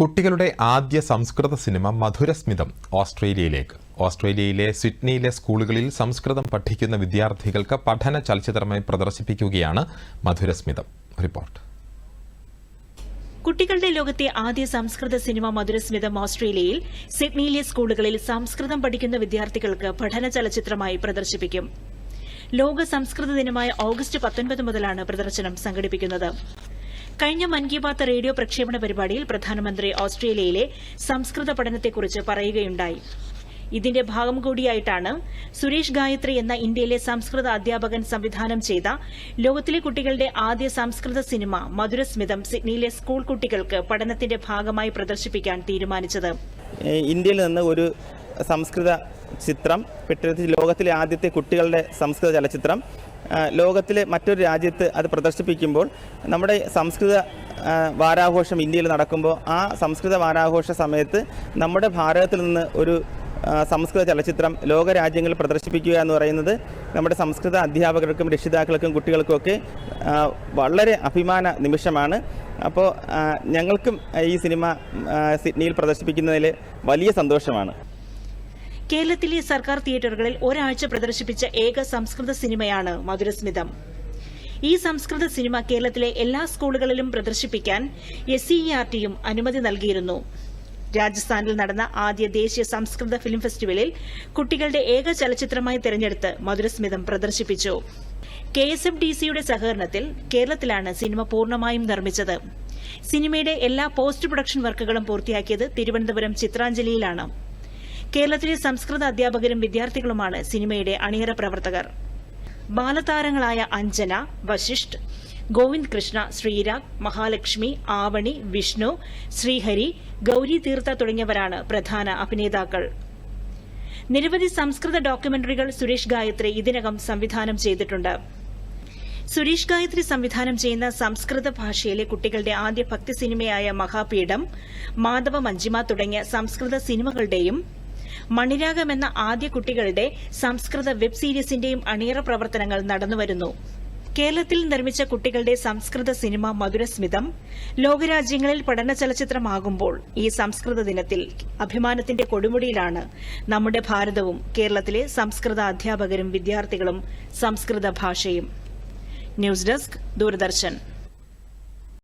കുട്ടികളുടെ ആദ്യ സംസ്കൃത സിനിമ മധുരസ്മിതം ഓസ്ട്രേലിയയിലേക്ക്. ഓസ്ട്രേലിയയിലെ സിഡ്നിയിലെ സ്കൂളുകളിൽ സംസ്കൃതം പഠിക്കുന്ന വിദ്യാർത്ഥികൾക്ക് പഠന ചലച്ചിത്രമായി പ്രദർശിപ്പിക്കുകയാണ് മധുരസ്മിതം. റിപ്പോർട്ട്. കുട്ടികളുടെ ലോകത്തെ ആദ്യ സംസ്കൃത സിനിമ മധുരസ്മിതം ഓസ്ട്രേലിയയിൽ സിഡ്നിയിലെ സ്കൂളുകളിൽ സംസ്കൃതം പഠിക്കുന്ന വിദ്യാർത്ഥികൾക്ക് പഠന ചലച്ചിത്രമായി പ്രദർശിപ്പിക്കും. ലോക സംസ്കൃത ദിനമായ ഓഗസ്റ്റ് പത്തൊൻപത് മുതലാണ് പ്രദർശനം സംഘടിപ്പിക്കുന്നത്. കഴിഞ്ഞ മൻ കി ബാത്ത് റേഡിയോ പ്രക്ഷേപണ പരിപാടിയിൽ പ്രധാനമന്ത്രി ഓസ്ട്രേലിയയിലെ സംസ്കൃത പഠനത്തെക്കുറിച്ച് പറയുകയുണ്ടായി. ഇതിന്റെ ഭാഗം കൂടിയായിട്ടാണ് സുരേഷ് ഗായത്രി എന്ന ഇന്ത്യയിലെ സംസ്കൃത അധ്യാപകൻ സംവിധാനം ചെയ്ത ലോകത്തിലെ കുട്ടികളുടെ ആദ്യ സംസ്കൃത സിനിമ മധുരസ്മിതം സിഡ്നിയിലെ സ്കൂൾ കുട്ടികൾക്ക് പഠനത്തിന്റെ ഭാഗമായി പ്രദർശിപ്പിക്കാൻ തീരുമാനിച്ചത്. ഇന്ത്യയിൽ നിന്ന് ഒരു സംസ്കൃത ചിത്രം പെട്ടെന്ന് ലോകത്തിലെ ആദ്യത്തെ കുട്ടികളുടെ സംസ്കൃത ചലച്ചിത്രം. ലോകത്തിലെ മറ്റൊരു രാജ്യത്ത് അത് പ്രദർശിപ്പിക്കുമ്പോൾ നമ്മുടെ സംസ്കൃത വാരാഘോഷം ഇന്ത്യയിൽ നടക്കുമ്പോൾ ആ സംസ്കൃത വാരാഘോഷ സമയത്ത് നമ്മുടെ ഭാരതത്തിൽ നിന്ന് ഒരു സംസ്കൃത ചലച്ചിത്രം ലോക രാജ്യങ്ങളിൽ പ്രദർശിപ്പിക്കുക എന്ന് പറയുന്നത് നമ്മുടെ സംസ്കൃത അധ്യാപകർക്കും രക്ഷിതാക്കൾക്കും കുട്ടികൾക്കുമൊക്കെ വളരെ അഭിമാന നിമിഷമാണ്. അപ്പോൾ ഞങ്ങൾക്കും ഈ സിനിമ സിഡ്നിയിൽ പ്രദർശിപ്പിക്കുന്നതിൽ വലിയ സന്തോഷമാണ്. കേരളത്തിലെ സർക്കാർ തിയേറ്ററുകളിൽ ഒരാഴ്ച പ്രദർശിപ്പിച്ച ഏക സംസ്കൃത സിനിമയാണ് മധുരസ്മിതം. ഈ സംസ്കൃത സിനിമ കേരളത്തിലെ എല്ലാ സ്കൂളുകളിലും പ്രദർശിപ്പിക്കാൻ എസ് സി ആർ ടിയും അനുമതി നൽകിയിരുന്നു. രാജസ്ഥാനിൽ നടന്ന ആദ്യ ദേശീയ സംസ്കൃത ഫിലിം ഫെസ്റ്റിവലിൽ കുട്ടികളുടെ ഏക ചലച്ചിത്രമായി തെരഞ്ഞെടുത്ത് മധുരസ്മിതം പ്രദർശിപ്പിച്ചു. കെ എസ് എഫ് ഡി സിയുടെ സഹകരണത്തിൽ കേരളത്തിലാണ് സിനിമ പൂർണമായും നിർമ്മിച്ചത്. സിനിമയുടെ എല്ലാ പോസ്റ്റ് പ്രൊഡക്ഷൻ വർക്കുകളും പൂർത്തിയാക്കിയത് തിരുവനന്തപുരം ചിത്രാഞ്ജലിയിലാണ്. കേരളത്തിലെ സംസ്കൃത അധ്യാപകരും വിദ്യാർത്ഥികളുമാണ് സിനിമയുടെ അണിയറ പ്രവർത്തകർ. ബാലതാരങ്ങളായ അഞ്ജന വശിഷ്ഠ് ഗോവിന്ദ് കൃഷ്ണ ശ്രീരാഗ് മഹാലക്ഷ്മി ആവണി വിഷ്ണു ശ്രീഹരി ഗൌരി തീർത്ഥ തുടങ്ങിയവരാണ് പ്രധാന അഭിനേതാക്കൾ. നിരവധി സംസ്കൃത ഡോക്യുമെന്ററികൾ സുരേഷ് ഗായത്രി ഇതിനകം സംവിധാനം ചെയ്തിട്ടുണ്ട്. സുരേഷ് ഗായത്രി സംവിധാനം ചെയ്യുന്ന സംസ്കൃത ഭാഷയിലെ കുട്ടികളുടെ ആദ്യ ഭക്തി സിനിമയായ മഹാപീഠം മാധവ മഞ്ജിമ തുടങ്ങിയ സംസ്കൃത സിനിമകളുടെയും മണിരാഗം എന്ന ആദ്യ കുട്ടികളുടെ സംസ്കൃത വെബ് സീരീസിന്റെയും അണിയറ പ്രവർത്തനങ്ങൾ നടന്നുവരുന്നു. കേരളത്തിൽ നിർമ്മിച്ച കുട്ടികളുടെ സംസ്കൃത സിനിമ മധുരസ്മിതം ലോകരാജ്യങ്ങളിൽ പഠന ചലച്ചിത്രമാകുമ്പോൾ ഈ സംസ്കൃത ദിനത്തിൽ അഭിമാനത്തിന്റെ കൊടുമുടിയിലാണ്. നമ്മുടെ ഭാരതവും കേരളത്തിലെ സംസ്കൃത അധ്യാപകരും വിദ്യാർത്ഥികളും സംസ്കൃത ഭാഷയും. News desk Doordarshan.